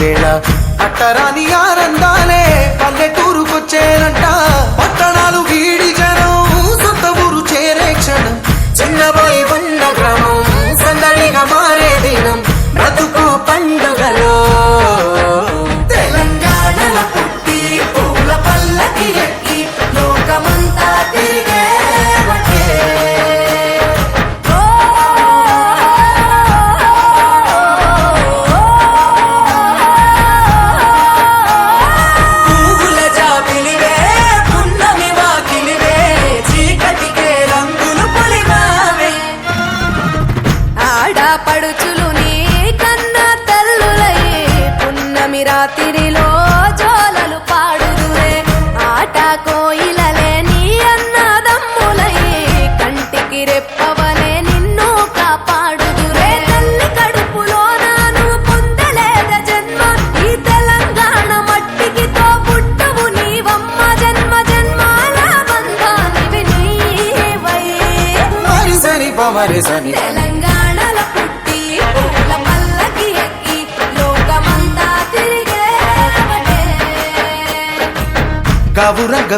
వేళ అట్టరాని వరసని. తెలంగాణలో పుట్టి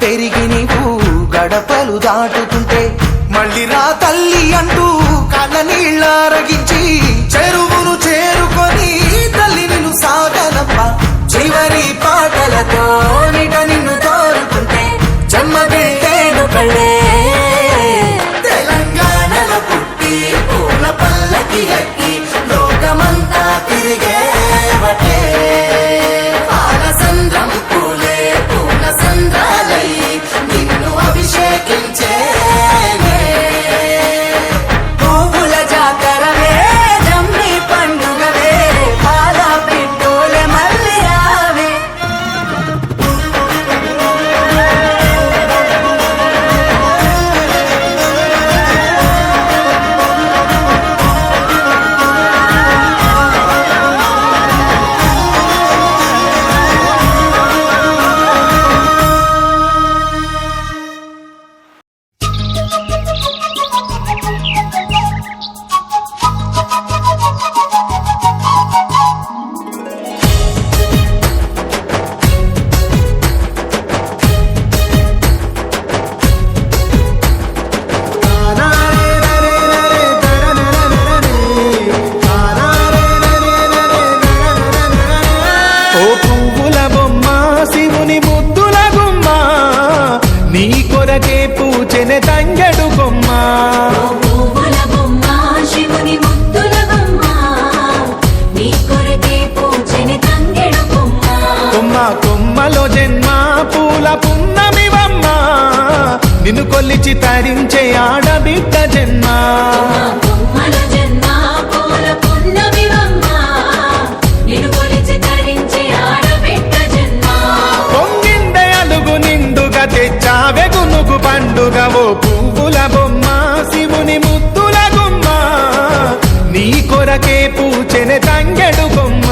పెరిగి నీవు గడపలు దాటుతుంటే మళ్ళీ రా తల్లి అంటూ కళ్ళ నీళ్ళారగించి చెరువును చేరుకొని కొరకే పూచెన తంగెడు బొమ్మ.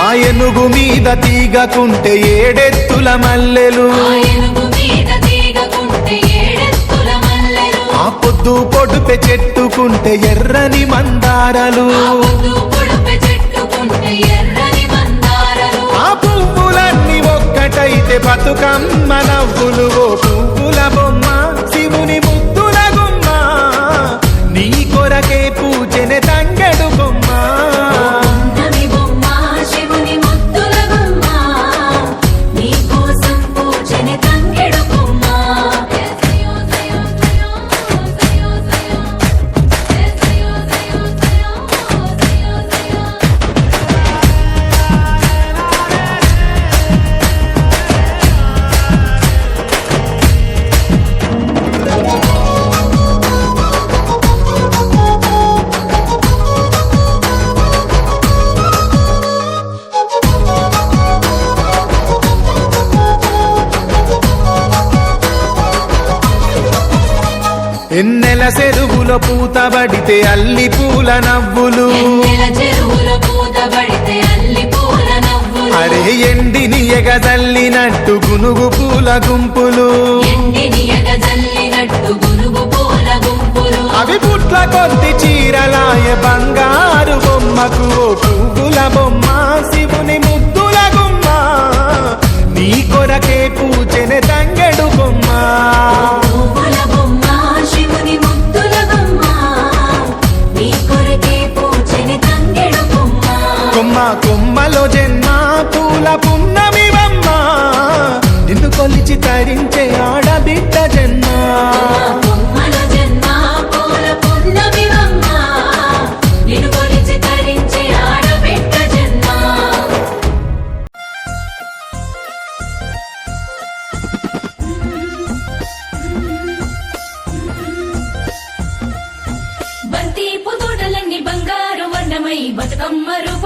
ఆయనుగు మీద తీగకుంటే ఏడెత్తుల మల్లెలు. ఆ పొద్దు పొడుపె చెట్టుకుంటే ఎర్రని మందారలు. ఎర్ర బతుకమ్మ నవ్వులు ఓ పువ్వుల బొమ్మ శివుని ముద్దుల గుమ్మ. నీ కొరకే పూజనే ఎన్నెల చెరువుల పూతబడితే అల్లి పూల నవ్వులు. అరే ఎండిని తల్లినట్టు గునుగు పూల గుంపులు. అవి పుట్ల కొద్ది చీరలాయ బంగారు బొమ్మకు పువ్వుల బొమ్మ శివుని ముద్దుల గుమ్మ. నీ కొరకే పూజ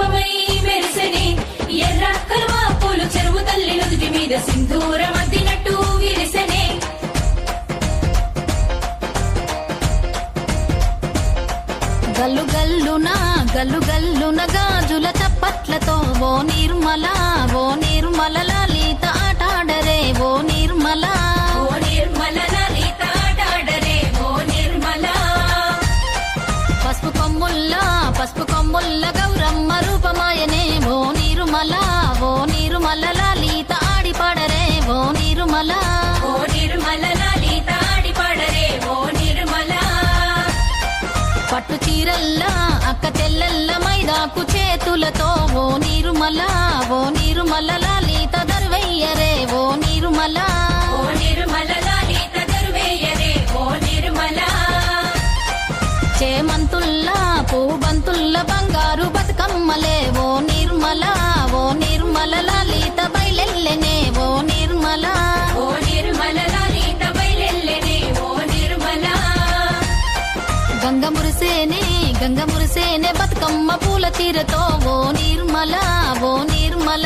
రూపమై మెరిసెనే. ఎర్ర కలువ చెరువు తల్లి నుదుటి మీద సింధూరం అద్దినట్టు విరిసెనే. గల్లు గల్లున గల్లు గల్లున గాజుల చప్పట్లతో ఓ నిర్మలా ఓ నిర్మల బతుకమ్మ పూల తీరతో ఓ నిర్మల ఓ నిర్మల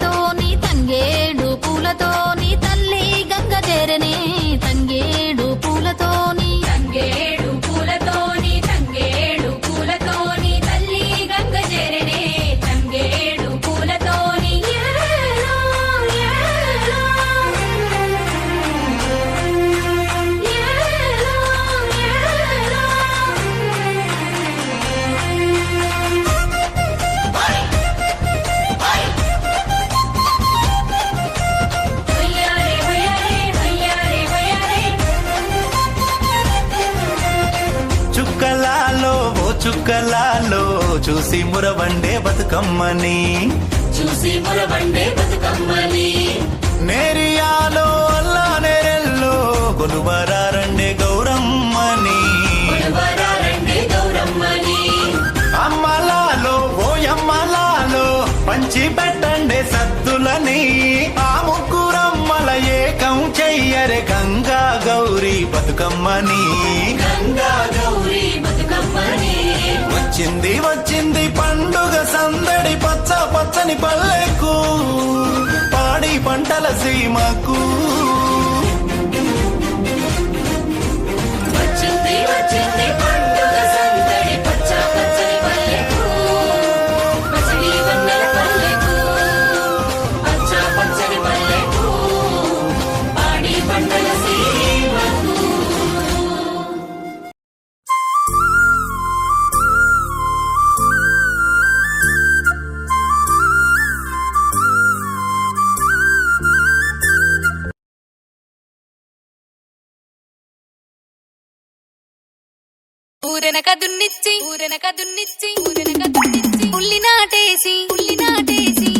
తంగేడు చూసి మురవండే బతుకమ్మని. చూసి మురవండే బతుకమ్మని. నేరియాలో అల్లా నేరెల్లో కొలువరారండే గౌరమ్మని. అమ్మలాలో ఓ అమ్మలాలో పంచి పెట్టండే సద్దులని ఆ ముగ్గురమ్మల ఏకం చెయ్యరే గంగా గౌరీ బతుకమ్మని. గంగా గౌరీ బతుకమ్మని. వచ్చింది వచ్చి సందడి పచ్చ పచ్చని పల్లెకు పాడి పంటల సీమకు. ఊరనక దున్నిచ్చి ఊరనక దున్నిచ్చి ఊరనక దున్నిచ్చి ఉల్లి నాటేసి ఉల్లి నాటేసి.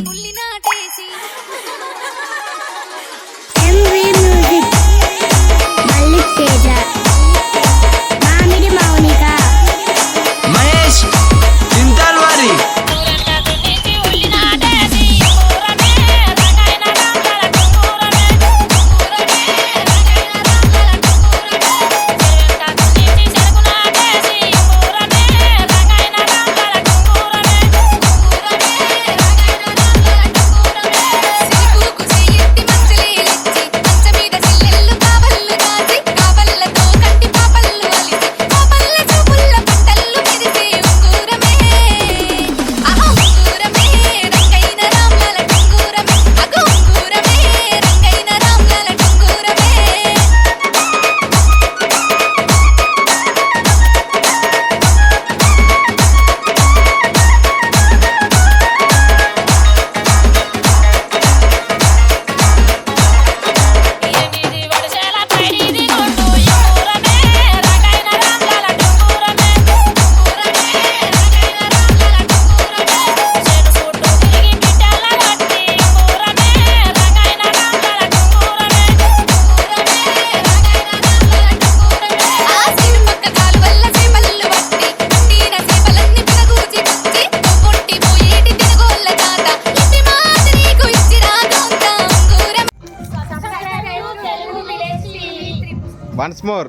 Once more.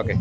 ఓకే.